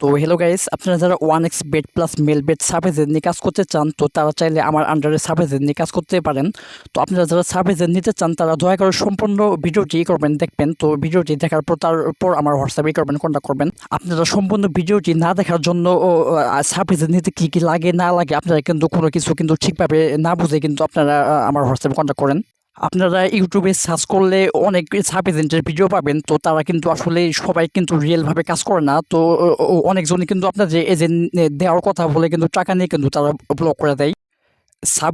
তো hello guys আপনারা যারা one X bet plus Melbet সার্ভিসের নিয়ে কাজ করতে চান, তো তারা চাইলে আমার আন্ডারে সার্ভিসের নিয়ে কাজ করতে পারেন। তো আপনারা যারা সার্ভিসের নিতে চান, তারা দয়া করে সম্পূর্ণ ভিডিওটি করবেন, দেখবেন। তো ভিডিওটি দেখার পর তারপর আমার হোয়াটসঅ্যাপে করবেন কন্ট্যাক্ট করবেন। আপনারা সম্পূর্ণ ভিডিওটি না দেখার জন্য সার্ভিসের নিতে কী কী লাগে, না লাগে, আপনারা কিন্তু কোনো কিছু কিন্তু ঠিকভাবে না বুঝে কিন্তু আপনারা আমার হোয়াটসঅ্যাপে কন্ট্যাক্ট করেন। আপনারা ইউটিউবে সার্চ করলে অনেক সাব এজেন্টের ভিডিও পাবেন। তো তারা কিন্তু আসলে সবাই কিন্তু রিয়েলভাবে কাজ করে না। তো অনেকজনই কিন্তু আপনাদের এজেন্ট দেওয়ার কথা বলে কিন্তু টাকা নিয়ে কিন্তু তারা ব্লক করে দেয়।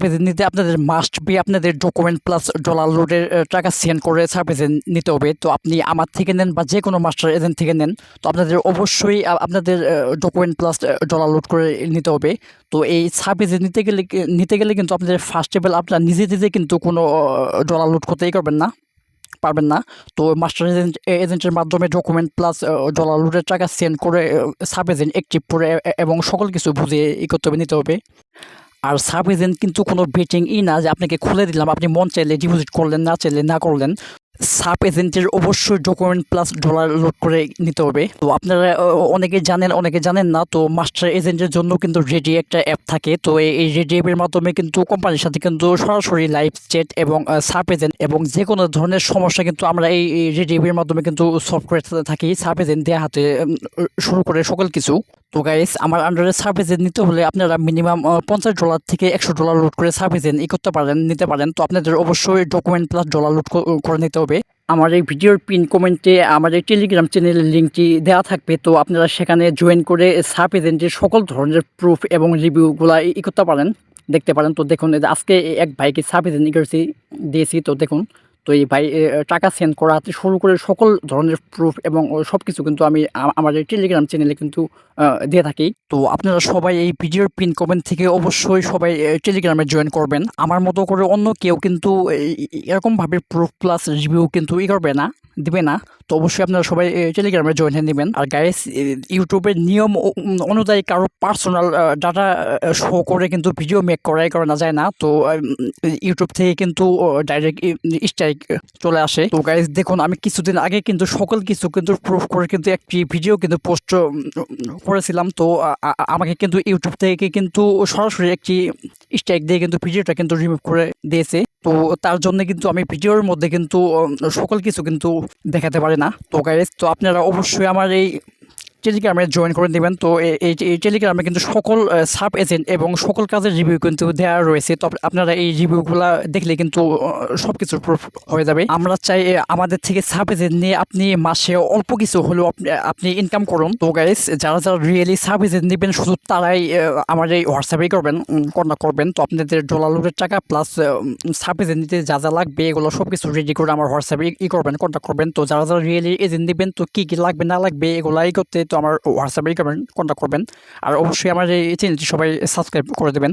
এজেন্ট নিতে আপনাদের মাস্ট বি আপনাদের ডকুমেন্ট প্লাস ডলার লোডের টাকা সেন্ড করে এজেন্ট নিতে হবে। তো আপনি আমার থেকে নেন বা যে কোনো মাস্টার এজেন্ট থেকে নেন, তো আপনাদের অবশ্যই আপনাদের ডকুমেন্ট প্লাস ডলার লোড করে নিতে হবে। তো এই এজেন্ট নিতে গেলে নিতে গেলে কিন্তু আপনাদের ফার্স্ট টেবল আপনার নিজে নিজে কিন্তু কোনো ডলার লোড করতেই করবেন না, পারবেন না। তো মাস্টার এজেন্ট এজেন্টের মাধ্যমে ডকুমেন্ট প্লাস ডলার লোডের টাকা সেন্ড করে সাব এজেন্ট করে এবং সকল কিছু বুঝিয়ে ই করতে হবে, নিতে হবে। আর সাব এজেন্ট কিন্তু কোনো বেটিং ই না যে আপনাকে খুলে দিলাম। আপনি মন চাইলে ডিপোজিট করলেন, না চাইলে না করলেন সাব এজেন্টের অবশ্যই ডকুমেন্ট প্লাস ডলার লোড করে নিতে হবে। তো আপনারা অনেকে জানেন অনেকে জানেন না, তো মাস্টার এজেন্টের জন্য কিন্তু রেডি একটা অ্যাপ থাকে। তো এই- রেডি অ্যাপের মাধ্যমে কিন্তু কোম্পানির সাথে কিন্তু সরাসরি লাইভ চ্যাট এবং সাব এজেন্ট এবং যে কোনো ধরনের সমস্যা কিন্তু আমরা এই রেডি অ্যাপের মাধ্যমে কিন্তু করে থাকি। সাব এজেন্ট দেওয়া হাতে শুরু করে সকল কিছু। তো গাইস আমার আন্ডারে সার্ভিস নিতে হলে আপনারা মিনিমাম পঞ্চাশ ডলার থেকে একশো ডলার লোড করে সার্ভিস ই করতে পারেন, নিতে পারেন। তো আপনাদের অবশ্যই ডকুমেন্ট প্লাস ডলার লোড করে নিতে হবে। আমার এই ভিডিওর পিন কমেন্টে আমার এই টেলিগ্রাম চ্যানেলের লিঙ্কটি দেওয়া থাকবে। তো আপনারা সেখানে জয়েন করে সাব এজেন্টের সকল ধরনের প্রুফ এবং রিভিউগুলো ই করতে পারেন, দেখতে পারেন। তো দেখুন আজকে এক ভাইকে সাব এজেন্ট করেছি দিয়েছি, তো দেখুন। তো এই ভাই টাকা সেন্ড করা হাতে শুরু করে সকল ধরনের প্রুফ এবং সব কিছু কিন্তু আমি আমাদের টেলিগ্রাম চ্যানেলে কিন্তু দিয়ে থাকি। তো আপনারা সবাই এই ভিডিওর পিন কমেন্ট থেকে অবশ্যই সবাই টেলিগ্রামে জয়েন করবেন। আমার মতো করে অন্য কেউ কিন্তু এরকমভাবে প্রুফ প্লাস রিভিউ কিন্তু ই করবে না, দিবে না। তো অবশ্যই আপনারা সবাই টেলিগ্রামে জয়েন হয়ে নেবেন। আর গাইস ইউটিউবের নিয়ম অনুযায়ী কারও পার্সোনাল ডাটা শো করে কিন্তু ভিডিও মেক করাই করা না যায় না। তো ইউটিউব থেকে কিন্তু ডাইরেক্ট স্ট্রাইক চলে আসে। তো গাইস দেখুন, আমি কিছুদিন আগে কিন্তু সকল কিছু কিন্তু প্রুফ করে কিন্তু একটি ভিডিও কিন্তু পোস্ট করেছিলাম। তো আমাকে কিন্তু ইউটিউব থেকে কিন্তু সরাসরি একটি স্ট্রাইক দিয়ে কিন্তু ভিডিওটা কিন্তু রিমুভ করে দিয়েছে। তো, তার জন্য কিন্তু আমি ভিডিওর মধ্যে কিন্তু সকল কিছু কিন্তু দেখাতে পারি। না। তো গাইস তো আপনারা অবশ্যই আমার এই টেলিগ্রামে জয়েন করে দেবেন তো এই টেলিগ্রামে কিন্তু সকল সাব এজেন্ট এবং সকল কাজের রিভিউ কিন্তু দেওয়া রয়েছে। তো আপনারা এই রিভিউগুলো দেখলে কিন্তু সব কিছু হয়ে যাবে। আমরা চাই আমাদের থেকে সাব এজেন্ট নিয়ে আপনি মাসে অল্প কিছু হলেও আপনি ইনকাম করুন। তো গাইস যারা যারা রিয়েলি সাব এজেন্ট নেবেন, শুধু তারাই আমার এই হোয়াটসঅ্যাপেই করবেন কন্ট্যাক্ট করবেন। তো আপনাদের ডলার লোডের টাকা প্লাস সাব এজেন্ট নিতে যা যা লাগবে, এগুলো সব কিছু রেডি করে আমার হোয়াটসঅ্যাপে ই করবেন কন্ট্যাক্ট করবেন। তো যারা যারা রিয়েলি এজেন্ট নেবেন, তো কী কী লাগবে, না লাগবে এগুলো ই করতে তো আমার হোয়াটসঅ্যাপেই করবেন কন্ট্যাক্ট করবেন। আর অবশ্যই আমার এই চ্যানেলটি সবাই সাবস্ক্রাইব করে দেবেন।